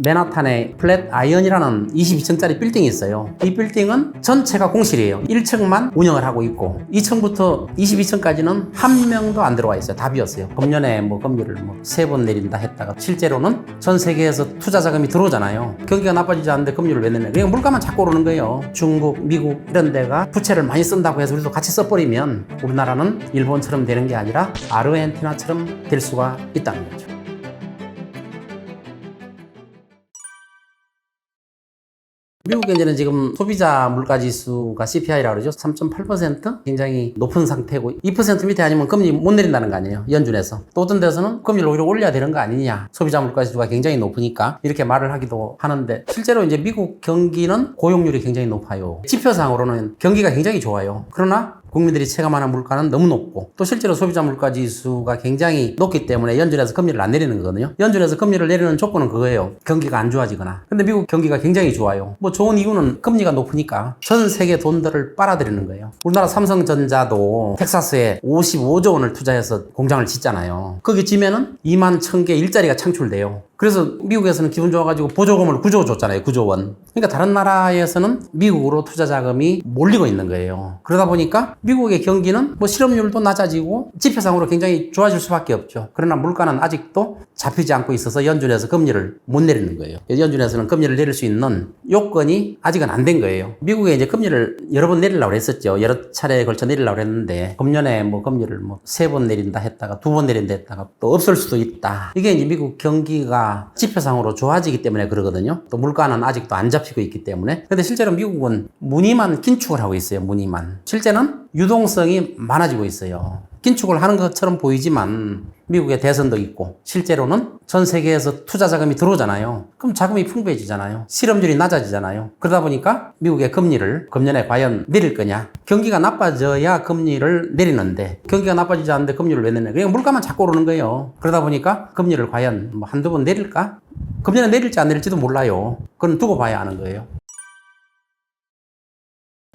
맨하탄에 플랫 아이언이라는 22층짜리 빌딩이 있어요. 이 빌딩은 전체가 공실이에요. 1층만 운영을 하고 있고 2층부터 22층까지는 한 명도 안 들어와 있어요. 다 비었어요. 금년에 뭐 금리를 뭐 세 번 내린다 했다가 실제로는 전 세계에서 투자 자금이 들어오잖아요. 경기가 나빠지지 않는데 금리를 왜 내냐? 그냥 물가만 자꾸 오르는 거예요. 중국, 미국 이런 데가 부채를 많이 쓴다고 해서 우리도 같이 써버리면 우리나라는 일본처럼 되는 게 아니라 아르헨티나처럼 될 수가 있다는 거죠. 미국 경제는 지금 소비자 물가 지수가 CPI라고 그러죠. 3.8% 굉장히 높은 상태고 2% 밑에 아니면 금리 못 내린다는 거 아니에요. 연준에서. 또 어떤 데서는 금리를 오히려 올려야 되는 거 아니냐. 소비자 물가 지수가 굉장히 높으니까 이렇게 말을 하기도 하는데 실제로 이제 미국 경기는 고용률이 굉장히 높아요. 지표상으로는 경기가 굉장히 좋아요. 그러나 국민들이 체감하는 물가는 너무 높고 또 실제로 소비자 물가 지수가 굉장히 높기 때문에 연준에서 금리를 안 내리는 거거든요. 연준에서 금리를 내리는 조건은 그거예요. 경기가 안 좋아지거나. 근데 미국 경기가 굉장히 좋아요. 뭐 좋은 이유는 금리가 높으니까 전 세계 돈들을 빨아들이는 거예요. 우리나라 삼성전자도 텍사스에 55조 원을 투자해서 공장을 짓잖아요. 거기 지면은 2만 1000개 일자리가 창출돼요. 그래서 미국에서는 기분 좋아가지고 보조금을 9조 줬잖아요. 9조 원. 그러니까 다른 나라에서는 미국으로 투자 자금이 몰리고 있는 거예요. 그러다 보니까 미국의 경기는 뭐 실업률도 낮아지고 지표상으로 굉장히 좋아질 수밖에 없죠. 그러나 물가는 아직도 잡히지 않고 있어서 연준에서 금리를 못 내리는 거예요. 연준에서는 금리를 내릴 수 있는 요건이 아직은 안 된 거예요. 미국에 이제 금리를 여러 번 내리려고 했었죠. 여러 차례에 걸쳐 내리려고 했는데 금년에 뭐 금리를 뭐 세 번 내린다 했다가 두 번 내린다 했다가 또 없을 수도 있다. 이게 이제 미국 경기가 지표상으로 좋아지기 때문에 그러거든요. 또 물가는 아직도 안 잡히고 있기 때문에. 근데 실제로 미국은 무늬만 긴축을 하고 있어요. 무늬만. 실제는 유동성이 많아지고 있어요. 긴축을 하는 것처럼 보이지만 미국의 대선도 있고 실제로는 전 세계에서 투자 자금이 들어오잖아요. 그럼 자금이 풍부해지잖아요. 실업률이 낮아지잖아요. 그러다 보니까 미국의 금리를 금년에 과연 내릴 거냐? 경기가 나빠져야 금리를 내리는데 경기가 나빠지지 않는데 금리를 왜 내냐? 그냥 물가만 자꾸 오르는 거예요. 그러다 보니까 금리를 과연 뭐 한두 번 내릴까? 금년에 내릴지 안 내릴지도 몰라요. 그건 두고 봐야 하는 거예요.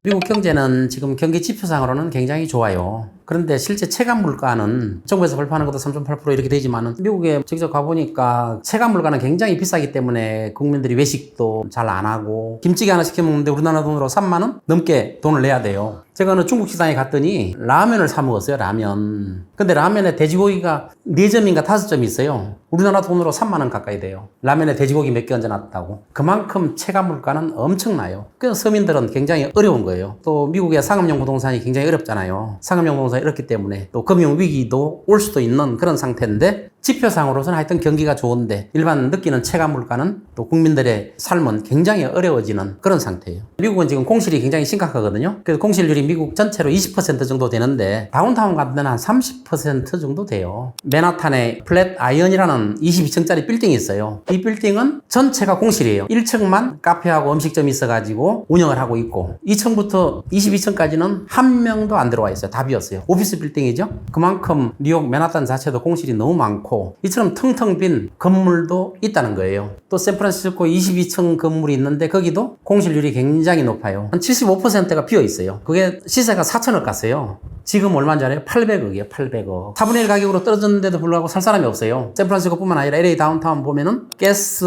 미국 경제는 지금 경기 지표상으로는 굉장히 좋아요. 그런데 실제 체감 물가는 정부에서 발표하는 것도 3.8% 이렇게 되지만은 미국에 직접 가보니까 체감 물가는 굉장히 비싸기 때문에 국민들이 외식도 잘 안 하고 김치찌개 하나 시켜 먹는데 우리나라 돈으로 3만 원 넘게 돈을 내야 돼요. 제가 어느 중국 식당에 갔더니 라면을 사 먹었어요, 라면. 근데 라면에 돼지고기가 4점인가 5점이 있어요. 우리나라 돈으로 3만 원 가까이 돼요. 라면에 돼지고기 몇 개 얹어놨다고. 그만큼 체감 물가는 엄청나요. 그래서 서민들은 굉장히 어려운 거예요. 또 미국의 상업용 부동산이 굉장히 어렵잖아요. 상업용 부동산 이 어렵기 때문에 또 금융 위기도 올 수도 있는 그런 상태인데 지표상으로서는 하여튼 경기가 좋은데 일반 느끼는 체감 물가는 또 국민들의 삶은 굉장히 어려워지는 그런 상태예요. 미국은 지금 공실이 굉장히 심각하거든요. 그래서 공실률이 미국 전체로 20% 정도 되는데 다운타운 데는 한30% 정도 돼요. 맨하탄에 플랫 아이언이라는 22층짜리 빌딩이 있어요. 이 빌딩은 전체가 공실이에요. 1층만 카페하고 음식점이 있어가지고 운영을 하고 있고 2층부터 22층까지는 한 명도 안 들어와 있어요. 다 비었어요. 오피스 빌딩이죠. 그만큼 뉴욕 맨하탄 자체도 공실이 너무 많고 이처럼 텅텅 빈 건물도 있다는 거예요. 또 샌프란시스코 22층 건물이 있는데 거기도 공실률이 굉장히 높아요. 한 75%가 비어 있어요. 그게 시세가 4천억 갔어요. 지금 얼마인지 알아요? 800억이에요, 800억. 4분의 1 가격으로 떨어졌는데도 불구하고 살 사람이 없어요. 샌프란시스코 뿐만 아니라 LA 다운타운 보면은 가스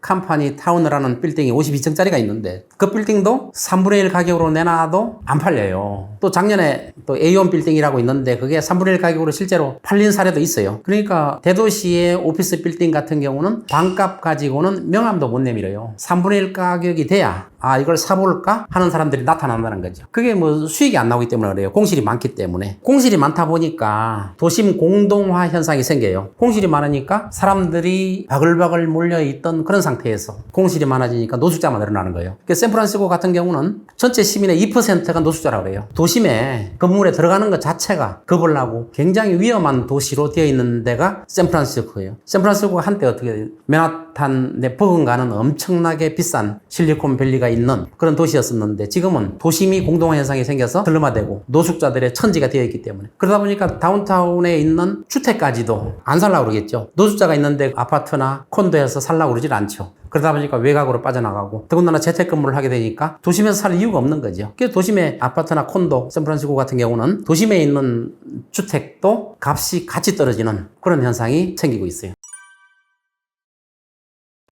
컴퍼니 타운이라는 빌딩이 52층짜리가 있는데 그 빌딩도 3분의 1 가격으로 내놔도 안 팔려요. 또 작년에 또 A1 빌딩이라고 있는데 그게 3분의 1 가격으로 실제로 팔린 사례도 있어요. 그러니까 대도시의 오피스 빌딩 같은 경우는 반값 가지고는 명함도 못 내밀어요. 3분의 1 가격이 돼야 아 이걸 사볼까 하는 사람들이 나타난다는 거죠. 그게 뭐 수익이 안 나오기 때문에 그래요. 공실이 많기 때문에. 공실이 많다 보니까 도심 공동화 현상이 생겨요. 공실이 많으니까 사람들이 바글바글 몰려있던 그런 상태에서 공실이 많아지니까 노숙자만 늘어나는 거예요. 그 샌프란시스코 같은 경우는 전체 시민의 2%가 노숙자라고 그래요. 도심에 건물에 들어가는 것 자체가 겁을 나고 굉장히 위험한 도시로 되어 있는 데가 샌프란시스코예요. 샌프란시스코가 한때 어떻게 맨하 탄 버금가는 엄청나게 비싼 실리콘밸리가 있는 그런 도시였었는데 지금은 도심이 공동화 현상이 생겨서 들러마되고 노숙자들의 천지가 되어 있기 때문에 그러다 보니까 다운타운에 있는 주택까지도 안 살라고 그러겠죠. 노숙자가 있는데 아파트나 콘도에서 살라고 그러질 않죠. 그러다 보니까 외곽으로 빠져나가고 더군다나 재택근무를 하게 되니까 도심에서 살 이유가 없는 거죠. 그래서 도심의 아파트나 콘도, 샌프란시스코 같은 경우는 도심에 있는 주택도 값이 같이 떨어지는 그런 현상이 생기고 있어요.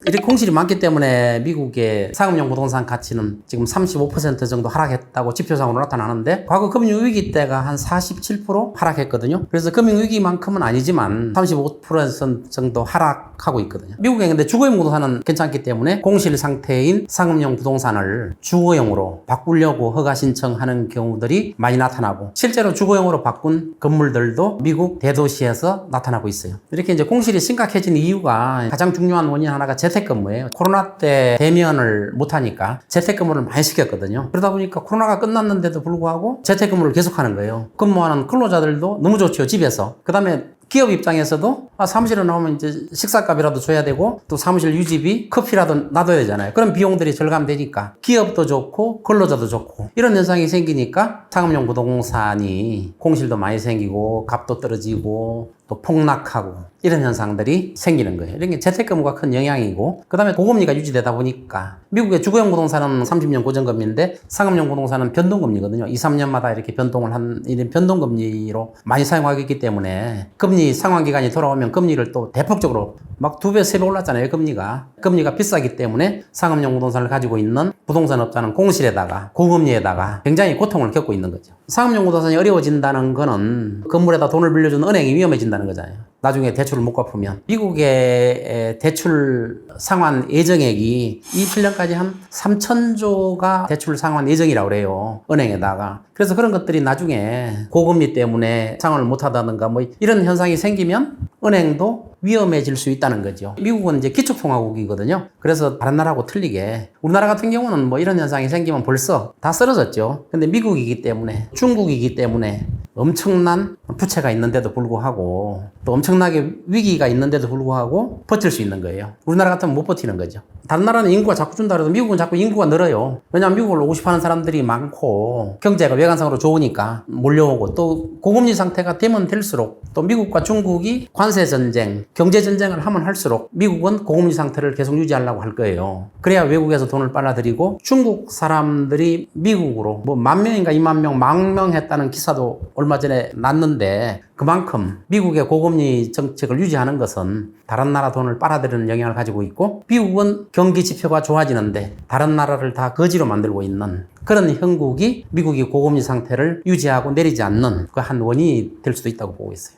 이렇게 공실이 많기 때문에 미국의 상업용 부동산 가치는 지금 35% 정도 하락했다고 지표상으로 나타나는데 과거 금융위기 때가 한 47% 하락했거든요. 그래서 금융위기만큼은 아니지만 35% 정도 하락하고 있거든요. 미국에 근데 주거용 부동산은 괜찮기 때문에 공실 상태인 상업용 부동산을 주거용으로 바꾸려고 허가 신청하는 경우들이 많이 나타나고 실제로 주거용으로 바꾼 건물들도 미국 대도시에서 나타나고 있어요. 이렇게 이제 공실이 심각해진 이유가 가장 중요한 원인 하나가 재 택근무예요. 코로나 때 대면을 못하니까 재택근무를 많이 시켰거든요. 그러다 보니까 코로나가 끝났는데도 불구하고 재택근무를 계속하는 거예요. 근무하는 근로자들도 너무 좋죠 집에서. 그 다음에 기업 입장에서도 아, 사무실에 나오면 이제 식사값이라도 줘야 되고 또 사무실 유지비 커피라도 놔둬야 되잖아요. 그럼 비용들이 절감되니까 기업도 좋고 근로자도 좋고 이런 현상이 생기니까 상업용 부동산이 공실도 많이 생기고 값도 떨어지고 또 폭락하고 이런 현상들이 생기는 거예요. 이런 게 재택근무가 큰 영향이고 그다음에 고금리가 유지되다 보니까 미국의 주거용 부동산은 30년 고정금리인데 상업용 부동산은 변동금리거든요. 2, 3년마다 이렇게 변동을 한 이런 변동금리로 많이 사용하기 때문에 금리 상환 기간이 돌아오면 금리를 또 대폭적으로 막 두 배, 세 배 올랐잖아요. 금리가. 금리가 비싸기 때문에 상업용 부동산을 가지고 있는 부동산 업자는 공실에다가 고금리에다가 굉장히 고통을 겪고 있는 거죠. 상업용 부동산이 어려워진다는 거는 건물에다 돈을 빌려준 은행이 위험해진다는 거잖아요. 나중에 대출을 못 갚으면 미국의 대출 상환 예정액이 27년까지 한 3천조가 대출 상환 예정이라고 그래요. 은행에다가. 그래서 그런 것들이 나중에 고금리 때문에 상환을 못 하다든가 뭐 이런 현상이 생기면 은행도 위험해질 수 있다는 거죠. 미국은 이제 기축통화국이거든요. 그래서 다른 나라하고 틀리게 우리나라 같은 경우는 뭐 이런 현상이 생기면 벌써 다 쓰러졌죠. 근데 미국이기 때문에 중국이기 때문에 엄청난 부채가 있는데도 불구하고 또 엄청나게 위기가 있는데도 불구하고 버틸 수 있는 거예요. 우리나라 같으면 못 버티는 거죠. 다른 나라는 인구가 자꾸 준다 그래도 미국은 자꾸 인구가 늘어요. 왜냐하면 미국을 오고 싶어 하는 사람들이 많고 경제가 외관상으로 좋으니까 몰려오고 또 고금리 상태가 되면 될수록 또 미국과 중국이 관세 전쟁, 경제 전쟁을 하면 할수록 미국은 고금리 상태를 계속 유지하려고 할 거예요. 그래야 외국에서 돈을 빨아들이고 중국 사람들이 미국으로 뭐 만 명인가 이만 명 망명했다는 기사도 얼마 전에 났는데 그만큼 미국의 고금리 정책을 유지하는 것은 다른 나라 돈을 빨아들이는 영향을 가지고 있고 미국은 경기 지표가 좋아지는데 다른 나라를 다 거지로 만들고 있는 그런 형국이 미국이 고금리 상태를 유지하고 내리지 않는 그 한 원인이 될 수도 있다고 보고 있어요.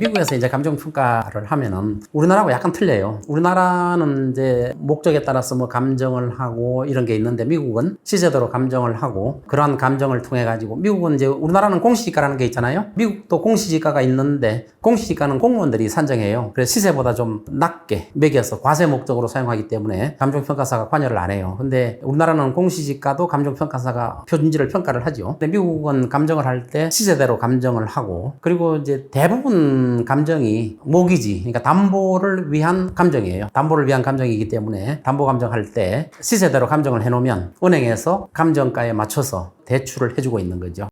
미국에서 이제 감정 평가를 하면은 우리나라하고 약간 틀려요. 우리나라는 이제 목적에 따라서 뭐 감정을 하고 이런 게 있는데 미국은 시세대로 감정을 하고 그러한 감정을 통해 가지고 미국은 이제 우리나라는 공시지가라는 게 있잖아요. 미국도 공시지가가 있는데 공시지가는 공무원들이 산정해요. 그래서 시세보다 좀 낮게 매겨서 과세 목적으로 사용하기 때문에 감정 평가사가 관여를 안 해요. 근데 우리나라는 공시지가도 감정 평가사가 표준지를 평가를 하죠. 근데 미국은 감정을 할 때 시세대로 감정을 하고 그리고 이제 대부분 감정이 모기지, 그러니까 담보를 위한 감정이에요. 담보를 위한 감정이기 때문에 담보 감정할 때 시세대로 감정을 해놓으면 은행에서 감정가에 맞춰서 대출을 해주고 있는 거죠.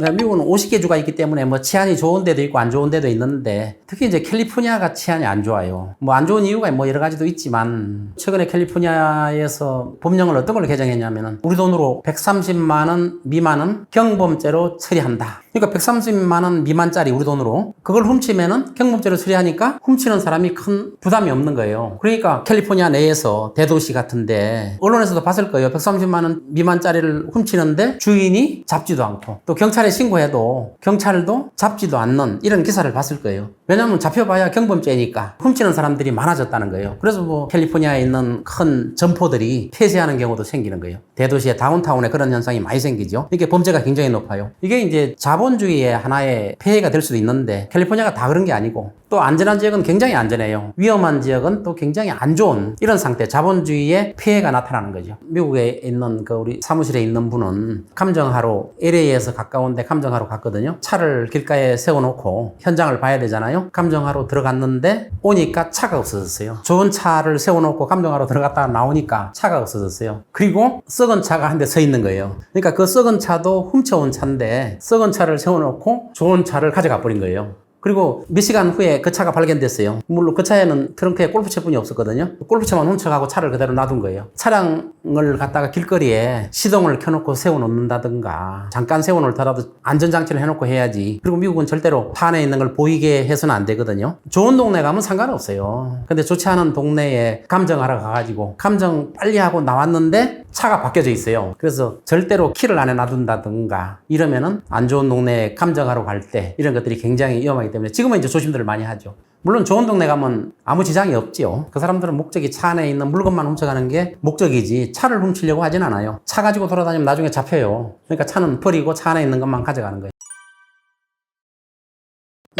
네, 미국은 50개 주가 있기 때문에 뭐 치안이 좋은 데도 있고 안 좋은 데도 있는데 특히 이제 캘리포니아가 치안이 안 좋아요. 뭐 안 좋은 이유가 뭐 여러 가지도 있지만 최근에 캘리포니아에서 법령을 어떤 걸 개정했냐면은 우리 돈으로 130만 원 미만은 경범죄로 처리한다. 그러니까 130만 원 미만짜리 우리 돈으로 그걸 훔치면은 경범죄로 처리하니까 훔치는 사람이 큰 부담이 없는 거예요. 그러니까 캘리포니아 내에서 대도시 같은데 언론에서도 봤을 거예요. 130만 원 미만짜리를 훔치는데 주인이 잡지도 않고 또 경찰 에 신고해도 경찰도 잡지도 않는 이런 기사를 봤을 거예요. 왜냐하면 잡혀봐야 경범죄니까 훔치는 사람들이 많아졌다는 거예요. 그래서 뭐 캘리포니아에 있는 큰 점포들이 폐쇄하는 경우도 생기는 거예요. 대도시의 다운타운에 그런 현상이 많이 생기죠. 이게 범죄가 굉장히 높아요. 이게 이제 자본주의의 하나의 폐해가 될 수도 있는데 캘리포니아가 다 그런 게 아니고 또 안전한 지역은 굉장히 안전해요. 위험한 지역은 또 굉장히 안 좋은 이런 상태, 자본주의의 폐해가 나타나는 거죠. 미국에 있는 그 우리 사무실에 있는 분은 감정하러 LA에서 가까운 데 감정하러 갔거든요. 차를 길가에 세워놓고 현장을 봐야 되잖아요. 감정하러 들어갔는데 오니까 차가 없어졌어요. 좋은 차를 세워놓고 감정하러 들어갔다가 나오니까 차가 없어졌어요. 그리고 썩은 차가 한 대 서 있는 거예요. 그러니까 그 썩은 차도 훔쳐온 차인데 썩은 차를 세워놓고 좋은 차를 가져가 버린 거예요. 그리고 몇 시간 후에 그 차가 발견됐어요. 물론 그 차에는 트렁크에 골프채뿐이 없었거든요. 골프채만 훔쳐가고 차를 그대로 놔둔 거예요. 차량을 갖다가 길거리에 시동을 켜놓고 세워놓는다든가 잠깐 세워놓더라도 안전장치를 해놓고 해야지. 그리고 미국은 절대로 차 안에 있는 걸 보이게 해서는 안 되거든요. 좋은 동네 가면 상관없어요. 근데 좋지 않은 동네에 감정하러 가가지고 감정 빨리 하고 나왔는데 차가 바뀌어져 있어요. 그래서 절대로 키를 안에 놔둔다든가 이러면은 안 좋은 동네에 감정하러 갈 때 이런 것들이 굉장히 위험하 기 때문에 지금은 이제 조심들을 많이 하죠. 물론 좋은 동네 가면 아무 지장이 없지요. 그 사람들은 목적이 차 안에 있는 물건만 훔쳐가는 게 목적이지 차를 훔치려고 하진 않아요. 차 가지고 돌아다니면 나중에 잡혀요. 그러니까 차는 버리고 차 안에 있는 것만 가져가는 거예요.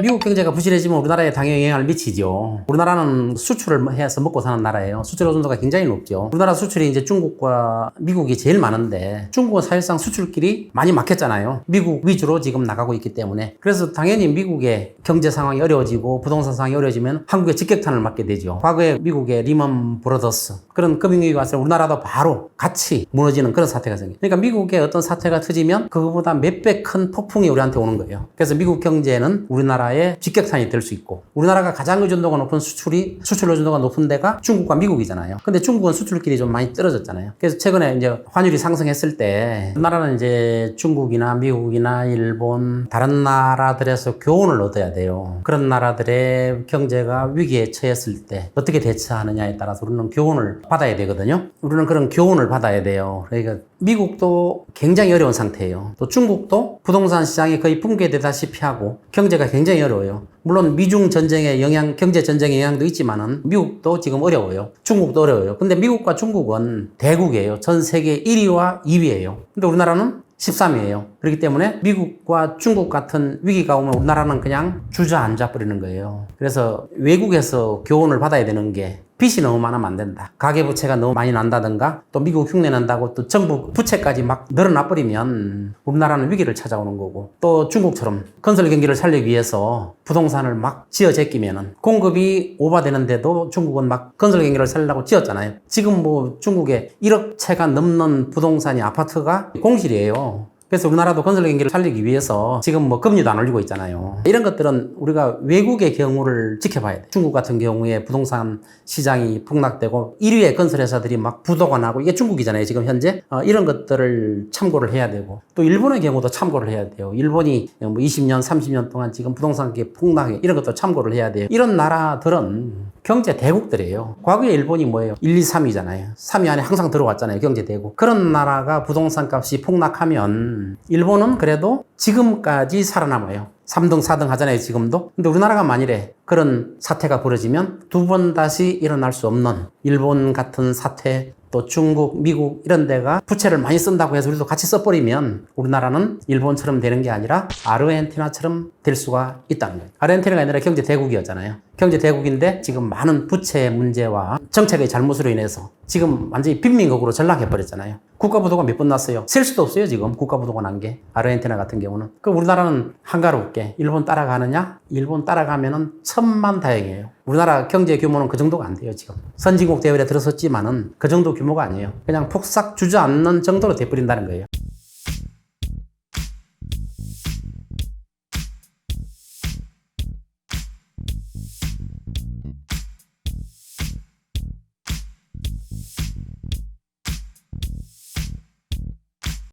미국 경제가 부실해지면 우리나라에 당연히 영향을 미치죠. 우리나라는 수출을 해서 먹고 사는 나라예요. 수출 의존도가 굉장히 높죠. 우리나라 수출이 이제 중국과 미국이 제일 많은데 중국은 사실상 수출길이 많이 막혔잖아요. 미국 위주로 지금 나가고 있기 때문에. 그래서 당연히 미국의 경제 상황이 어려워지고 부동산 상황이 어려워지면 한국에 직격탄을 맞게 되죠. 과거에 미국의 리먼 브로더스 그런 금융위기가 왔을 때 우리나라도 바로 같이 무너지는 그런 사태가 생겨요. 그러니까 미국의 어떤 사태가 터지면 그거보다 몇 배 큰 폭풍이 우리한테 오는 거예요. 그래서 미국 경제는 우리나라 의 직격탄이 될 수 있고 우리나라가 가장 의존도가 높은 수출이 수출 의존도가 높은 데가 중국과 미국이잖아요. 근데 중국은 수출길이 좀 많이 떨어졌잖아요. 그래서 최근에 이제 환율이 상승했을 때 우리나라는 이제 중국이나 미국이나 일본 다른 나라들에서 교훈을 얻어야 돼요. 그런 나라들의 경제가 위기에 처했을 때 어떻게 대처하느냐에 따라서 우리는 교훈을 받아야 되거든요. 우리는 그런 교훈을 받아야 돼요. 그러니까 미국도 굉장히 어려운 상태예요. 또 중국도 부동산 시장이 거의 붕괴되다시피 하고 경제가 굉장히 어려워요. 물론 미중 전쟁의 영향, 경제 전쟁의 영향도 있지만은 미국도 지금 어려워요. 중국도 어려워요. 근데 미국과 중국은 대국이에요. 전 세계 1위와 2위예요. 근데 우리나라는 13위예요. 그렇기 때문에 미국과 중국 같은 위기가 오면 우리나라는 그냥 주저앉아 버리는 거예요. 그래서 외국에서 교훈을 받아야 되는 게 빚이 너무 많으면 안 된다. 가계부채가 너무 많이 난다든가 또 미국 흉내 난다고 또 정부 부채까지 막 늘어나 버리면 우리나라는 위기를 찾아오는 거고 또 중국처럼 건설 경기를 살리기 위해서 부동산을 막 지어 제끼면은 공급이 오버되는데도 중국은 막 건설 경기를 살려고 지었잖아요. 지금 뭐 중국에 1억 채가 넘는 부동산이 아파트가 공실이에요. 그래서 우리나라도 건설 경기를 살리기 위해서 지금 뭐 금리도 안 올리고 있잖아요. 이런 것들은 우리가 외국의 경우를 지켜봐야 돼. 중국 같은 경우에 부동산 시장이 폭락되고 1위의 건설 회사들이 막 부도가 나고 이게 중국이잖아요. 지금 현재 어, 이런 것들을 참고를 해야 되고 또 일본의 경우도 참고를 해야 돼요. 일본이 뭐 20년, 30년 동안 지금 부동산 게 폭락해 이런 것도 참고를 해야 돼요. 이런 나라들은 경제 대국들이에요. 과거에 일본이 뭐예요? 1, 2, 3위잖아요. 3위 안에 항상 들어왔잖아요. 경제 대국. 그런 나라가 부동산 값이 폭락하면 일본은 그래도 지금까지 살아남아요. 3등, 4등 하잖아요, 지금도. 근데 우리나라가 만일에 그런 사태가 벌어지면 두 번 다시 일어날 수 없는 일본 같은 사태, 또 중국, 미국 이런 데가 부채를 많이 쓴다고 해서 우리도 같이 써버리면 우리나라는 일본처럼 되는 게 아니라 아르헨티나처럼 될 수가 있다는 거예요. 아르헨티나가 옛날에 경제 대국이었잖아요. 경제 대국인데 지금 많은 부채 문제와 정책의 잘못으로 인해서 지금 완전히 빈민국으로 전락해버렸잖아요. 국가부도가 몇 번 났어요? 셀 수도 없어요, 지금. 국가부도가 난 게. 아르헨티나 같은 경우는. 그 우리나라는 한가롭게 일본 따라가느냐? 일본 따라가면은 천만 다행이에요. 우리나라 경제 규모는 그 정도가 안 돼요, 지금. 선진국 대열에 들어섰지만은 그 정도 규모가 아니에요. 그냥 폭삭 주저앉는 정도로 돼버린다는 거예요.